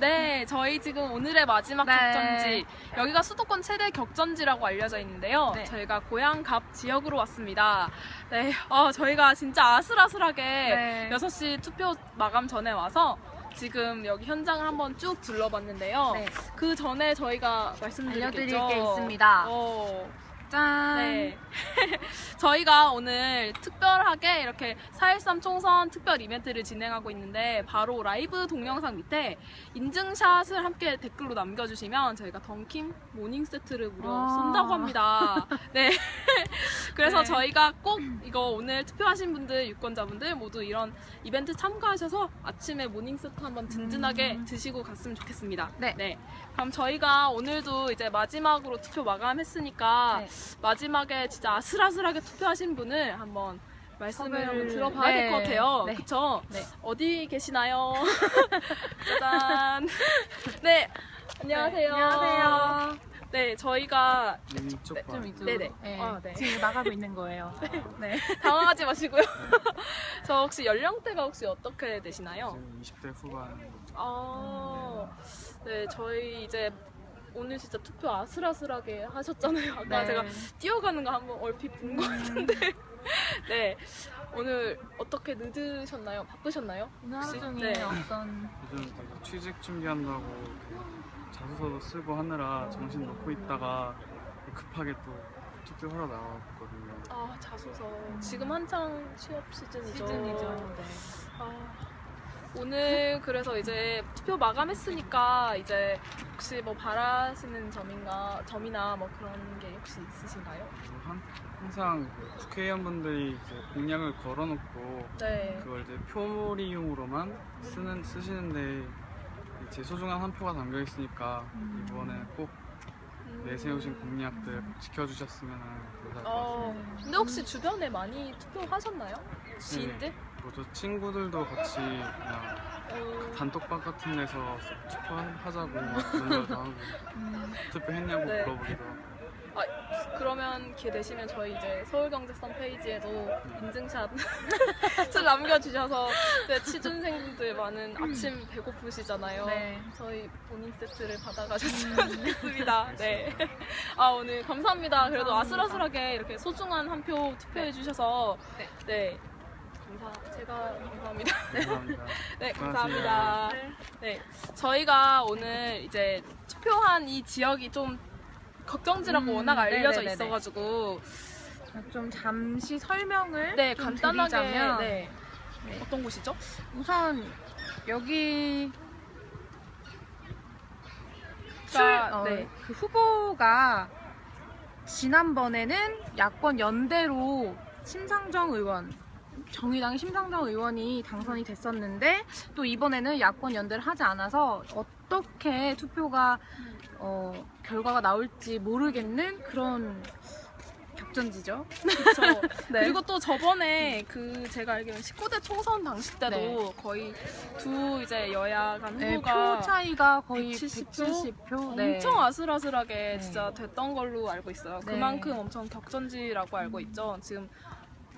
네, 저희 지금 오늘의 마지막 네. 격전지 여기가 수도권 최대 격전지라고 알려져 있는데요. 네. 저희가 고향갑 지역으로 왔습니다. 네, 어, 저희가 진짜 아슬아슬하게 네. 6시 투표 마감 전에 와서 지금 여기 현장을 한번 쭉 둘러봤는데요. 네. 그 전에 저희가 말씀드릴 알려드릴. 게 있습니다. 어, 짠. 네. 저희가 오늘 특별하게 이렇게 4.13 총선 특별 이벤트를 진행하고 있는데 바로 라이브 동영상 밑에 인증샷을 함께 댓글로 남겨주시면 저희가 던킴 모닝 세트를 무려 아. 쏜다고 합니다. 네. 그래서 네. 저희가 꼭 이거 오늘 투표하신 분들, 유권자분들 모두 이런 이벤트 참가하셔서 아침에 모닝 세트 한번 든든하게 음. 드시고 갔으면 좋겠습니다. 네. 그럼 저희가 오늘도 이제 마지막으로 투표 마감했으니까 네. 마지막에 진짜 아슬아슬하게 투표하신 분을 한번 말씀을 한번 들어봐야 네. 될것 같아요. 네. 그쵸? 네. 어디 계시나요? 짜잔. 네. 안녕하세요. 안녕하세요. 네, 저희가 이쪽 봐. 좀 이쪽. 네네. 네. 아, 네. 지금 나가고 있는 거예요. 네. 당황하지 마시고요. 저 혹시 연령대가 혹시 어떻게 되시나요? 지금 20대 후반. 아, 네, 저희 이제 오늘 진짜 투표 아슬아슬하게 하셨잖아요. 아까 네. 제가 뛰어가는 거 한번 얼핏 본 것 같은데. 네, 오늘 어떻게 늦으셨나요? 바쁘셨나요? 오늘 하루 혹시? 종일 네. 어떤 요즘 취직 준비한다고 자소서도 쓰고 하느라 정신 놓고 있다가 급하게 또 투표하러 나왔거든요. 아, 자소서. 지금 한창 취업 시즌이죠. 시즌이죠. 네. 아, 오늘 그래서 이제 투표 마감했으니까 이제 혹시 뭐 바라시는 점인가 점이나 뭐 그런 게 혹시 있으신가요? 항상 그 국회의원분들이 이제 공약을 걸어놓고 네. 그걸 이제 표리용으로만 쓰는 쓰시는데 제 소중한 한 표가 담겨 있으니까 이번에 꼭 음. 내세우신 공약들 꼭 지켜주셨으면 감사할 것 어, 같습니다. 근데 혹시 주변에 많이 투표하셨나요? 지인들? 뭐저 친구들도 같이 그냥 어, 단톡방 같은 데서 투표 하자고 연락도 하고 투표했냐고 네. 물어보기도 하고 그러면 기회 되시면 저희 이제 서울경제선 페이지에도 인증샷 좀 남겨주셔서 네, 취준생분들 많은 아침 배고프시잖아요. 네. 저희 본인 세트를 받아가셨으면 좋겠습니다. 네. 아 오늘 감사합니다. 그래도 감사합니다. 아슬아슬하게 이렇게 소중한 한 표 투표해 주셔서 네. 네. 감사. 제가 감사합니다. 감사합니다. 네. 감사합니다. 네, 저희가 오늘 이제 투표한 이 지역이 좀 걱정지라고 음, 워낙 알려져 네네네네. 있어가지고 좀 잠시 설명을 네, 좀 간단하게 드리자면 네. 네. 어떤 곳이죠? 우선 여기 출, 자, 어, 네. 그 후보가 지난번에는 야권 연대로 심상정 의원 정의당 심상정 의원이 당선이 됐었는데 또 이번에는 야권 연대를 하지 않아서 어떻게 투표가 어, 결과가 나올지 모르겠는 그런 격전지죠. 그렇죠. 네. 그리고 또 저번에 그 제가 알기로는 19대 총선 당시 때도 네. 거의 두 이제 여야 간 네, 후보가 표 차이가 거의 170표? 170표. 네. 엄청 아슬아슬하게 네. 진짜 됐던 걸로 알고 있어요. 네. 그만큼 엄청 격전지라고 알고 있죠. 지금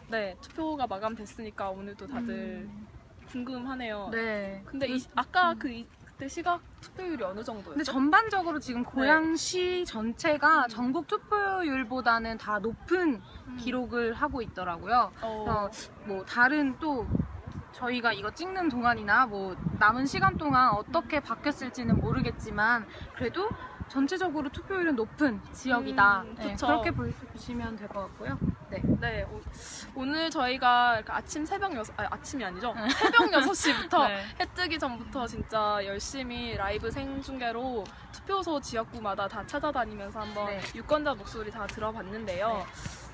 네 투표가 마감됐으니까 오늘도 다들 음, 궁금하네요. 네. 근데 이, 아까 그 이- 그때 시각 투표율이 어느 정도였죠? 근데 전반적으로 지금 고양시 전체가 음. 전국 투표율보다는 다 높은 음. 기록을 하고 있더라고요. 어, 그래서 뭐 다른 또 저희가 이거 찍는 동안이나 뭐 남은 시간 동안 어떻게 바뀌었을지는 모르겠지만 그래도 전체적으로 투표율은 높은 지역이다. 음, 네, 그쵸. 그렇게 보시면 될 것 같고요. 네. 네 오, 늘 저희가 이렇게 아침 새벽 6 아, 아침이 아니죠 새벽 6시부터 네. 해 뜨기 전부터 진짜 열심히 라이브 생중계로 투표소 지역구마다 다 찾아다니면서 한번 네. 유권자 목소리 다 들어봤는데요.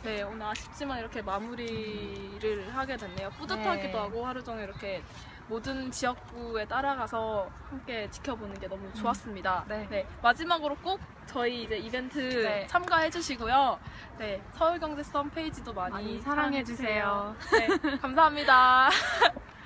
네, 오늘 아쉽지만 이렇게 마무리를 하게 됐네요. 뿌듯하기도 네. 하고 하루 종일 이렇게 모든 지역구에 따라가서 함께 지켜보는 게 너무 좋았습니다. 네. 마지막으로 꼭 저희 이제 이벤트 네. 참가해 주시고요. 네, 서울경제선 페이지도 많이, 많이 사랑해 주세요. 네, 감사합니다.